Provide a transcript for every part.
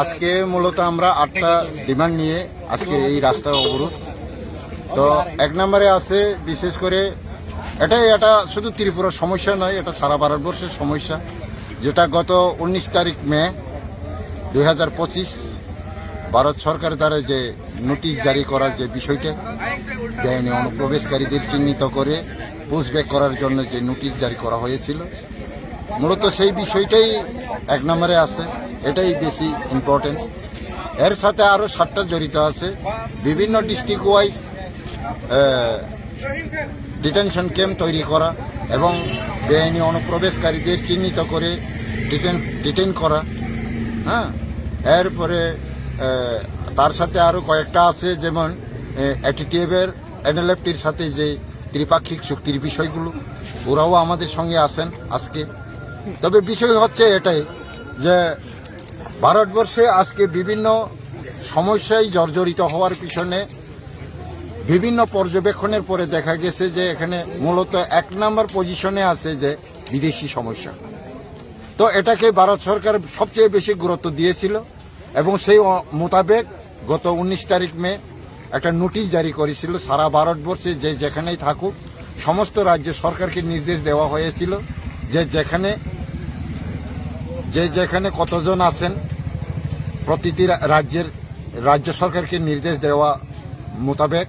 আজকে মূলত আমরা আটটা ডিমান্ড নিয়ে আজকের এই রাস্তা অবরোধ। তো এক নম্বরে আছে, বিশেষ করে এটাই এটা শুধু ত্রিপুরার সমস্যা নয়, এটা সারা ভারতবর্ষের সমস্যা। যেটা গত উনিশ তারিখ মে দুই হাজার পঁচিশ ভারত সরকার দ্বারা যে নোটিশ জারি করার যে বিষয়টা বেআইনি অনুপ্রবেশকারীদের চিহ্নিত করে পুষব্যাক করার জন্য যে নোটিশ জারি করা হয়েছিল। মূলত সেই বিষয়টাই এক নম্বরে আছে, এটাই বেশি ইম্পর্টেন্ট এর সাথে আরও সাতটা জড়িত আছে, বিভিন্ন ডিস্ট্রিক্ট ওয়াইজ ডিটেনশন ক্যাম্প তৈরি করা এবং বেআইনি অনুপ্রবেশকারীদের চিহ্নিত করে ডিটেন ডিটেন করা হ্যাঁ? এরপরে তার সাথে আরও কয়েকটা আছে, যেমন অ্যাটিটিএফের এনএলএফটির সাথে যে ত্রিপাক্ষিক চুক্তির বিষয়গুলো, ওরাও আমাদের সঙ্গে আছেন আজকে। তবে বিষয় হচ্ছে এটাই যে ভারতবর্ষে আজকে বিভিন্ন সমস্যায় জর্জরিত হওয়ার পিছনে বিভিন্ন পর্যবেক্ষণের পরে দেখা গেছে যে এখানে মূলত এক নম্বর পজিশনে আছে যে বিদেশি সমস্যা। তো এটাকে ভারত সরকার সবচেয়ে বেশি গুরুত্ব দিয়েছিল এবং সেই মোতাবেক গত উনিশ তারিখ মে একটা নোটিশ জারি করেছিল সারা ভারতবর্ষে যে যেখানেই থাকুক, সমস্ত রাজ্য সরকারকে নির্দেশ দেওয়া হয়েছিল যে যেখানে যে যেখানে কতজন আছেন, প্রতিটি রাজ্যের, রাজ্য সরকারকে নির্দেশ দেওয়া মোতাবেক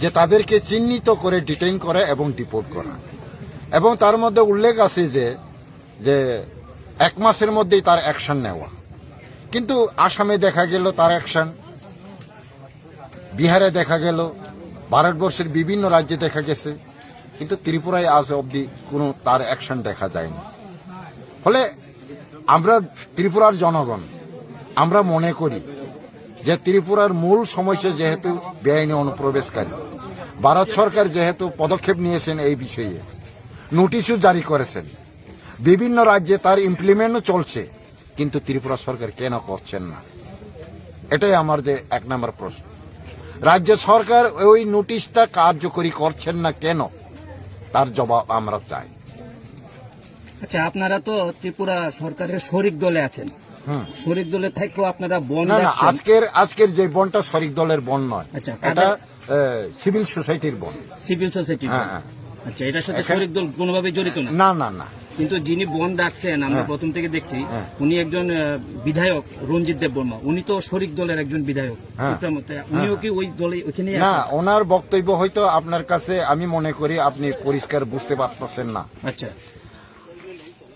যে তাদেরকে চিহ্নিত করে ডিটেইন করা এবং ডিপোর্ট করা। এবং তার মধ্যে উল্লেখ আছে যে যে এক মাসের মধ্যেই তার অ্যাকশন নেওয়া। কিন্তু আসামে দেখা গেল তার অ্যাকশন বিহারে দেখা গেল, ভারতবর্ষের বিভিন্ন রাজ্যে দেখা গেছে, কিন্তু ত্রিপুরায় আজ অবধি কোনো তার অ্যাকশন দেখা যায়নি। ফলে আমরা ত্রিপুরার জনগণ, আমরা মনে করি যে ত্রিপুরার মূল সমস্যা যেহেতু বেআইনি অনুপ্রবেশকারী, ভারত সরকার যেহেতু পদক্ষেপ নিয়েছেন এই বিষয়ে, নোটিশও জারি করেছেন। বিভিন্ন রাজ্যে তার ইমপ্লিমেন্টও চলছে, কিন্তু ত্রিপুরা সরকার কেন করছেন না? এটাই আমার যে এক নম্বর প্রশ্ন। রাজ্য সরকার ওই নোটিশটা কার্যকরী করছেন না কেন? তার জবাব আমরা চাই। আচ্ছা আপনারা তো ত্রিপুরা সরকারের শরিক দলে আছেন। হুম। শরিক দলে থেকেও আপনারা বন আজকের আজকের যে বনটা শরিক দলের বন নয়। আচ্ছা, এটা সিভিল সোসাইটির বন। সিভিল সোসাইটি হ্যাঁ, হ্যাঁ। আচ্ছা এটার সাথে শরিক দল কোনোভাবে জড়িত না? না না না। কিন্তু যিনি বন ডাকছেন আমরা হ্যাঁ। প্রথম থেকে দেখছি হ্যাঁ। উনি একজন বিধায়ক রঞ্জিত দেব বর্মা। উনি তো শরিক দলের একজন বিধায়ক হ্যাঁ। উনিও কি ওই দলে ওখানে না ওনার বক্তব্য হয়তো আপনার কাছে আমি মনে করি আপনি পরিষ্কার বুঝতে পারতেছেন না। আচ্ছা।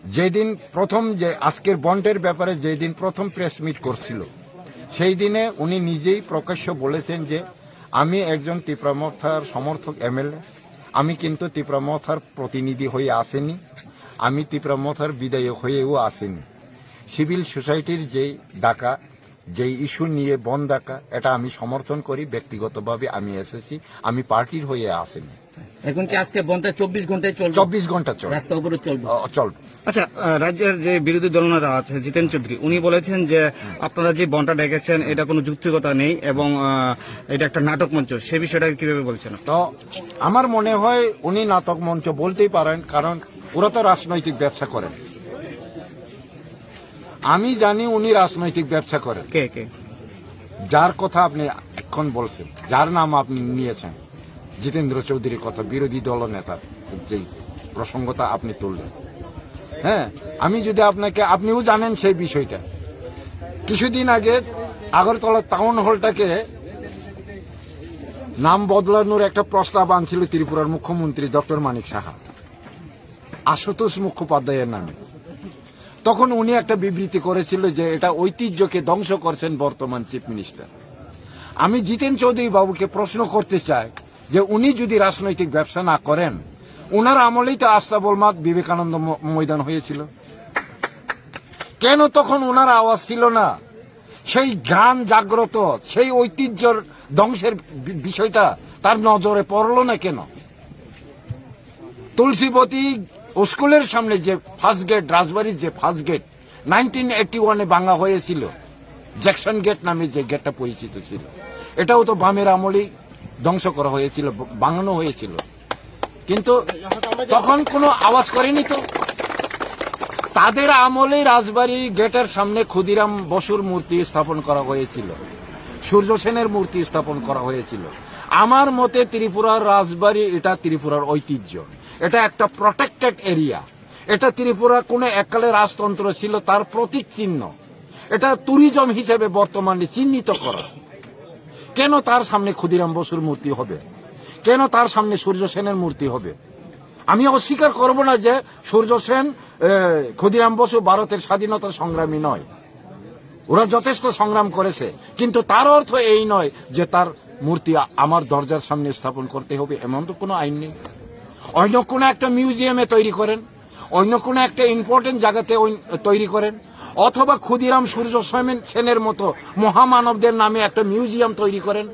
যেদিন প্রথম যে আজকের বন্ডের ব্যাপারে যেদিন প্রথম প্রেস মিট করছিল, সেই দিনে উনি নিজেই প্রকাশ্য বলেছেন যে, আমি একজন তীব্রমথার সমর্থক এমএলএ। আমি কিন্তু তীব্রমথার প্রতিনিধি হয়ে আসেনি। আমি তীব্রমথার বিধায়ক হয়েও আসেনি। সিভিল সোসাইটির যে ডাকা যে ইস্যু নিয়ে বন ডাকা, এটা আমি সমর্থন করি, ব্যক্তিগতভাবে আমি এসেছি। আমি পার্টির হয়ে আসেনি। এখন কি আজকে বনটা চব্বিশ ঘন্টায় চলবে? চব্বিশ ঘণ্টা চল রাস্তা উপরে চলবে। চলবে। আচ্ছা রাজ্যের যে বিরোধী দলনেতা আছে জিতেন চৌধুরী উনি বলেছেন যে আপনারা যে বনটা ডেকেছেন এটা কোনো যুক্তিকতা নেই এবং এটা একটা নাটক মঞ্চ। সে বিষয়টা কীভাবে বলছেন তো আমার মনে হয় উনি নাটক মঞ্চ বলতেই পারেন কারণ ওরা তো রাজনৈতিক ব্যবসা করেন। আমি জানি উনি রাজনৈতিক ব্যবসা করেন। কে কে? যার কথা আপনি এখন বলছেন যার নাম আপনি নিয়েছেন। জিতেন্দ্র চৌধুরীর কথা বিরোধী দল নেতার যে প্রসঙ্গতা আপনি তুললেন। হ্যাঁ আমি যদি আপনাকে, আপনিও জানেন সেই বিষয়টা। কিছুদিন আগে আগরতলা টাউন হলটাকে নাম বদলানোর একটা প্রস্তাব আনছিল ত্রিপুরার মুখ্যমন্ত্রী ডক্টর মানিক সাহা। আশুতোষ মুখোপাধ্যায়ের নামে। তখন উনি একটা বিবৃতি করেছিল যে এটা ঐতিহ্যকে ধ্বংস করছেন বর্তমান চিফ মিনিস্টার। আমি জিতেন চৌধুরী বাবুকে প্রশ্ন করতে চাই যে উনি যদি রাজনৈতিক ব্যবসা না করেন, উনার আমলেই তো আস্তাবল মাঠ বিবেকানন্দ ময়দান হয়েছিল। কেন তখন ওনার আওয়াজ ছিল না? সেই গান জাগ্রত, সেই ঐতিহ্যর ধ্বংসের বিষয়টা তার নজরে পড়ল না কেন? তুলসীবতী স্কুলের সামনে যে ফার্স্ট গেট, রাজবাড়ির যে ফার্স্ট গেট, নাইনটিন এইটি ওয়ানে ভাঙা হয়েছিল। জ্যাকসন গেট নামে যে গেটটা পরিচিত ছিল। এটাও তো বামের আমলেই ধ্বংস করা হয়েছিল, ভাঙানো হয়েছিল। কিন্তু তখন কোনো আওয়াজ করেনি তো? তাদের আমলে রাজবাড়ি গেটের সামনে ক্ষুদিরাম বসুর মূর্তি স্থাপন করা হয়েছিল। সূর্য সেনের মূর্তি স্থাপন করা হয়েছিল। আমার মতে ত্রিপুরার রাজবাড়ি এটা ত্রিপুরার ঐতিহ্য। এটা একটা প্রটেক্টেড এরিয়া এটা ত্রিপুরা কোনো এককালে রাজতন্ত্র ছিল, তার প্রতীক চিহ্ন। এটা ট্যুরিজম হিসেবে বর্তমানে চিহ্নিত করা। কেন তার সামনে ক্ষুদিরাম বসুর মূর্তি হবে? কেন তার সামনে সূর্য সেনের মূর্তি হবে? আমি অস্বীকার করব না যে সূর্য সেন ক্ষুদিরাম বসু ভারতের স্বাধীনতা সংগ্রামী নয়। ওরা যথেষ্ট সংগ্রাম করেছে, কিন্তু তার অর্থ এই নয় যে তার মূর্তি আমার দরজার সামনে স্থাপন করতে হবে, এমন তো কোনো আইন নেই। অন্য কোনো একটা মিউজিয়ামে তৈরি করেন, অন্য কোনো একটা ইম্পর্টেন্ট জায়গাতে তৈরি করেন অথবা ক্ষুদিরাম সূর্য সেন- সেনের মতো মহামানবদের নামে একটা মিউজিয়াম তৈরি করেন।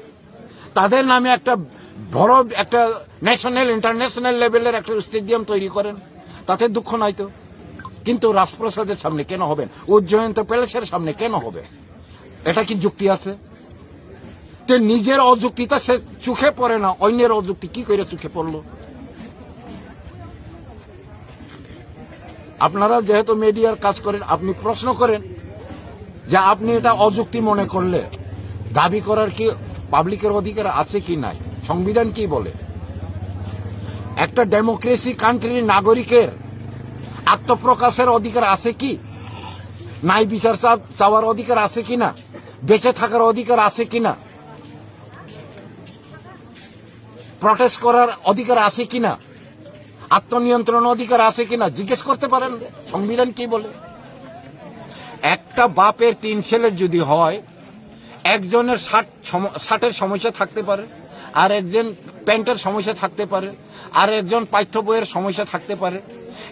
তাদের নামে একটা বড় একটা ন্যাশনাল, ইন্টারন্যাশনাল লেভেলের একটা স্টেডিয়াম তৈরি করেন। তাতে দুঃখ নাই তো? কিন্তু রাজপ্রসাদের সামনে কেন হবেন? উজ্জয়ন্ত প্যালেসের সামনে কেন হবে? এটা কি যুক্তি আছে? তে নিজের অযুক্তিটা সে চোখে পড়ে না, অন্যের অযুক্তি কি করে চোখে পড়ল? আপনারা যেহেতু মিডিয়ার কাজ করেন, আপনি প্রশ্ন করেন যে আপনি এটা অযুক্তি মনে করলে দাবি করার কি পাবলিকের অধিকার আছে কি নাই? সংবিধান কি বলে? একটা ডেমোক্রেসি কান্ট্রির নাগরিকের আত্মপ্রকাশের অধিকার আছে কি? নাই বিচার চাওয়ার অধিকার আছে কি না? বেঁচে থাকার অধিকার আছে কি না? প্রটেস্ট করার অধিকার আছে কিনা আত্মনিয়ন্ত্রণ অধিকার আছে কিনা জিজ্ঞেস করতে পারেন। সংবিধান কি বলে? একটা বাপের তিন ছেলে যদি হয়, একজনের ষাট ষাটের সমস্যা থাকতে পারে, আর একজন প্যান্টের সমস্যা থাকতে পারে, আর একজন পাঠ্য বইয়ের সমস্যা থাকতে পারে।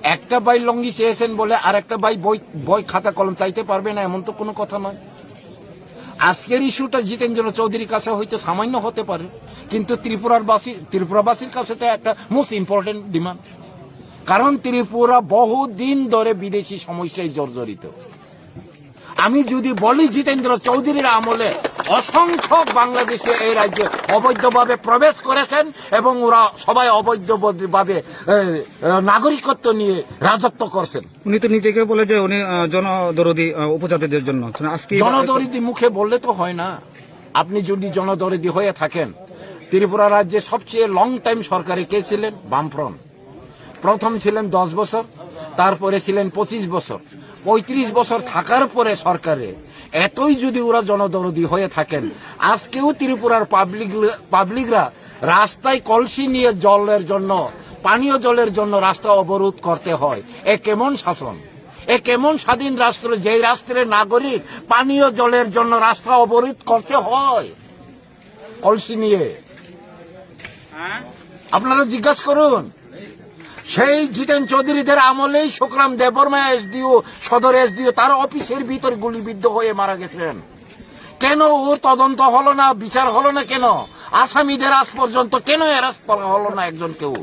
একটা বাই লঙ্গি চেয়েছেন বলে আর একটা বাই বই বই খাতা কলম চাইতে পারবে না, এমন তো কোনো কথা নয়। আজকের ইস্যুটা জিতেন্দ্র চৌধুরীর কাছে হয়তো সামান্য হতে পারে। কিন্তু ত্রিপুরার বাসী ত্রিপুরাবাসীর কাছে তো একটা মোস্ট ইম্পর্টেন্ট ডিমান্ড কারণ ত্রিপুরা বহুদিন ধরে বিদেশি সমস্যায় জর্জরিত। আমি যদি বলি জিতেন্দ্র চৌধুরীর আমলে অসংখ্য বাংলাদেশে এই রাজ্যে অবৈধভাবে প্রবেশ করেছেন এবং ওরা সবাই অবৈধভাবে নাগরিকত্ব নিয়ে রাজত্ব করছেন। উনি তো নিজেকে বলে যে উনি জনদরদি উপজাতিদের জন্য। আজকে জনদরিদি মুখে বললে তো হয় না। আপনি যদি জনদরিদি হয়ে থাকেন ত্রিপুরা রাজ্যে সবচেয়ে লং টাইম সরকারে কে ছিলেন? বামফ্রন্ট। প্রথম ছিলেন দশ বছর, তারপরে ছিলেন পঁচিশ বছর। পঁয়ত্রিশ বছর থাকার পরে সরকারে এতই যদি ওরা জনদরদি হয়ে থাকেন, আজকেও ত্রিপুরার পাবলিক পাবলিকরা রাস্তায় কলসি নিয়ে জলের জন্য, পানীয় জলের জন্য রাস্তা অবরোধ করতে হয়। এ কেমন শাসন? এ কেমন স্বাধীন রাষ্ট্র যেই রাষ্ট্রের নাগরিক পানীয় জলের জন্য রাস্তা অবরোধ করতে হয়? কলসি নিয়ে আপনারা জিজ্ঞাসা করুন। সেই জিতেন চৌধুরীদের আমলেই সুখরাম দেববর্মা এসডিও, সদর এসডিও, তার অফিসের ভিতর গুলিবিদ্ধ হয়ে মারা গেছেন কেন ওর তদন্ত হলো না, বিচার হলো না কেন? আসামিদের আজ পর্যন্ত কেন অ্যারেস্ট করা হলো না একজন কেউ?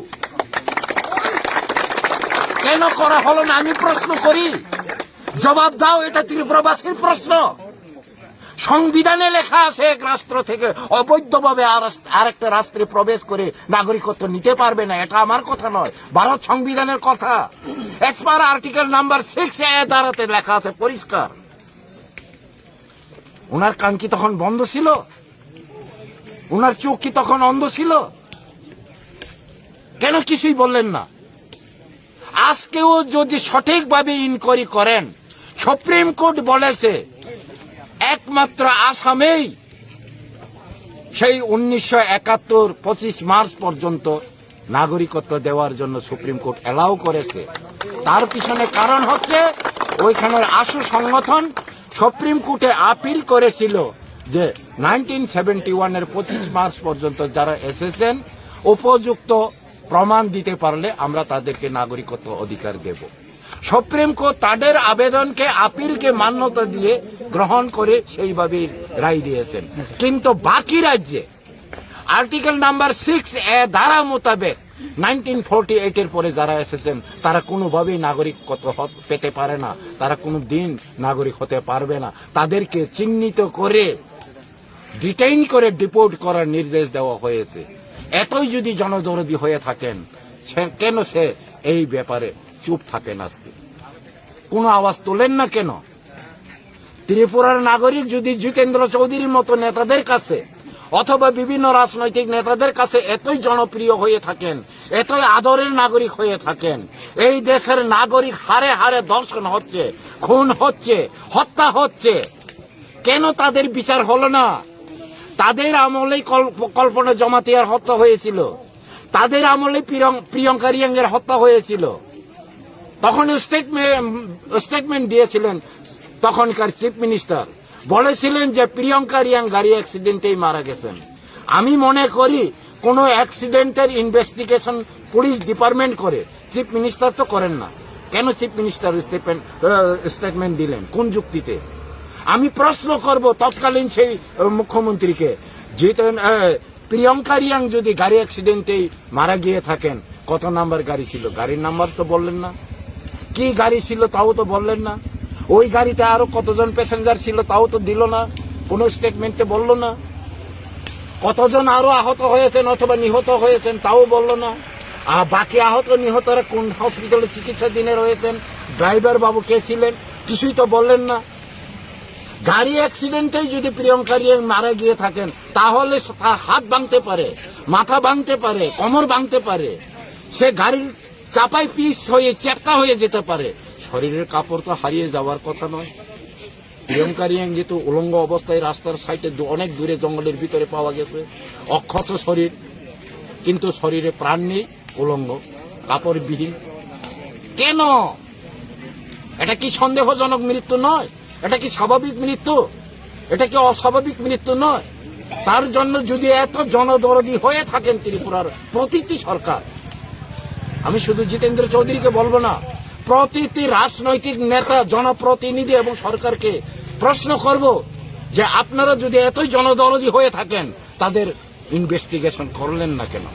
কেন করা হলো না? আমি প্রশ্ন করি। জবাব দাও, এটা ত্রিপুরাবাসীর প্রশ্ন। সংবিধানে লেখা আছে, এক রাষ্ট্র থেকে অবৈধভাবে আর- আরেকটা রাষ্ট্রে প্রবেশ করে নাগরিকত্ব নিতে পারবে না, এটা আমার কথা নয়, ভারত সংবিধানের কথা। এক্সপার আর্টিকেল নাম্বার সিক্স এ দ্বারাতে লেখা আছে, পরিষ্কার। ওনার কান কি তখন বন্ধ ছিল? ওনার চোখ কি তখন অন্ধ ছিল? কেন কিছুই বললেন না? আজকেও যদি সঠিকভাবে ইনকোয়ারি করেন সুপ্রিম কোর্ট বলেছে একমাত্র আসামেই সেই উনিশশো একাত্তর পঁচিশ মার্চ পর্যন্ত নাগরিকত্ব দেওয়ার জন্য সুপ্রিম কোর্ট এলাও করেছে। তার পিছনে কারণ হচ্ছে ওইখানের আশু সংগঠন সুপ্রিম কোর্টে আপিল করেছিল যে নাইনটিন সেভেন্টি ওয়ানের পঁচিশ মার্চ পর্যন্ত যারা এসেছেন, উপযুক্ত প্রমাণ দিতে পারলে আমরা তাদেরকে নাগরিকত্ব অধিকার দেব। সুপ্রিম কোর্ট তাদের আবেদনকে, আপিলকে মান্যতা দিয়ে গ্রহণ করে সেইভাবে রায় দিয়েছেন। কিন্তু বাকি রাজ্যে আর্টিকেল নাম্বার সিক্স এ ধারা মোতাবেক নাইনটিন ফোরটি এইটের পরে যারা এসেছেন, তারা কোনোভাবেই নাগরিকত্ব হ- পেতে পারে না। তারা কোনো দিন নাগরিক হতে পারবে না। তাদেরকে চিহ্নিত করে ডিটেইন করে ডিপোর্ট করার নির্দেশ দেওয়া হয়েছে। এতই যদি জনদরদি হয়ে থাকেন, সে কেন সে এই ব্যাপারে চুপ থাকেন আজকে? কোনো আওয়াজ তোলেন না কেন? ত্রিপুরার নাগরিক যদি জিতেন্দ্র চৌধুরীর মতো নেতাদের কাছে অথবা বিভিন্ন রাজনৈতিক নেতাদের কাছে এতই জনপ্রিয় হয়ে থাকেন, এতই আদরের নাগরিক হয়ে থাকেন, এই দেশের নাগরিক হারে হারে দর্শন হচ্ছে, খুন হচ্ছে, হত্যা হচ্ছে, কেন তাদের বিচার হলো না? তাদের আমলেই কল্প- কল্পনা জমাতিয়ার হত্যা হয়েছিল। তাদের আমলে প্রিয়ং- প্রিয়ঙ্কা রিয়াঙ্গের হত্যা হয়েছিল। তখন স্টেটমেন্ট দিয়েছিলেন তখনকার চিফ মিনিস্টার বলেছিলেন যে প্রিয়ঙ্কা রিয়াং গাড়ি অ্যাক্সিডেন্টেই মারা গেছেন। আমি মনে করি কোন অ্যাক্সিডেন্টের ইনভেস্টিগেশন পুলিশ ডিপার্টমেন্ট করে চিফ মিনিস্টার তো করেন না। কেন চিফ মিনিস্টার স্টেটমেন্ট দিলেন? কোন যুক্তিতে? আমি প্রশ্ন করব তৎকালীন সেই মুখ্যমন্ত্রীকে প্রিয়ঙ্কা রিয়াং যদি গাড়ি অ্যাক্সিডেন্টেই মারা গিয়ে থাকেন, কত নাম্বার গাড়ি ছিল? গাড়ির নাম্বার তো বললেন না। কি গাড়ি ছিল তাও তো বললেন না। ওই গাড়িতে আরও কতজন প্যাসেঞ্জার ছিল তাও তো দিল না। কোনো স্টেটমেন্টে বলল না। কতজন আরও আহত হয়েছেন অথবা নিহত হয়েছেন তাও বলল না। আর বাকি আহত নিহতরা কোন হসপিটালে চিকিৎসাধীনে রয়েছেন? ড্রাইভার বাবু কে ছিলেন? কিছুই তো বললেন না। গাড়ি অ্যাক্সিডেন্টেই যদি প্রিয়ঙ্কা রিয়াং মারা গিয়ে থাকেন, তাহলে তার হাত ভাঙতে পারে, মাথা ভাঙতে পারে, কোমর ভাঙতে পারে। সে গাড়ির চাপাই পিস হয়ে চ্যাপটা হয়ে যেতে পারে। শরীরের কাপড় তো হারিয়ে যাওয়ার কথা নয়। প্রিয়ঙ্কা রিয়াং যেহেতু উলঙ্গ অবস্থায় রাস্তার সাইডে অনেক দূরে জঙ্গলের ভিতরে পাওয়া গেছে। অক্ষত শরীর, কিন্তু শরীরে প্রাণ নেই, উলঙ্গ কাপড় কাপড়বিহীন। কেন? এটা কি সন্দেহজনক মৃত্যু নয়? এটা কি স্বাভাবিক মৃত্যু? এটা কি অস্বাভাবিক মৃত্যু নয়? তার জন্য যদি এত জনদরদি হয়ে থাকেন ত্রিপুরার প্রতিটি সরকার আমি শুধু জিতেন্দ্র চৌধুরীকে বলব না, প্রতিটি রাজনৈতিক নেতা, জনপ্রতিনিধি এবং সরকারকে প্রশ্ন করব যে আপনারা যদি এতই জনদরদি হয়ে থাকেন, তাদের ইনভেস্টিগেশন করলেন না কেন?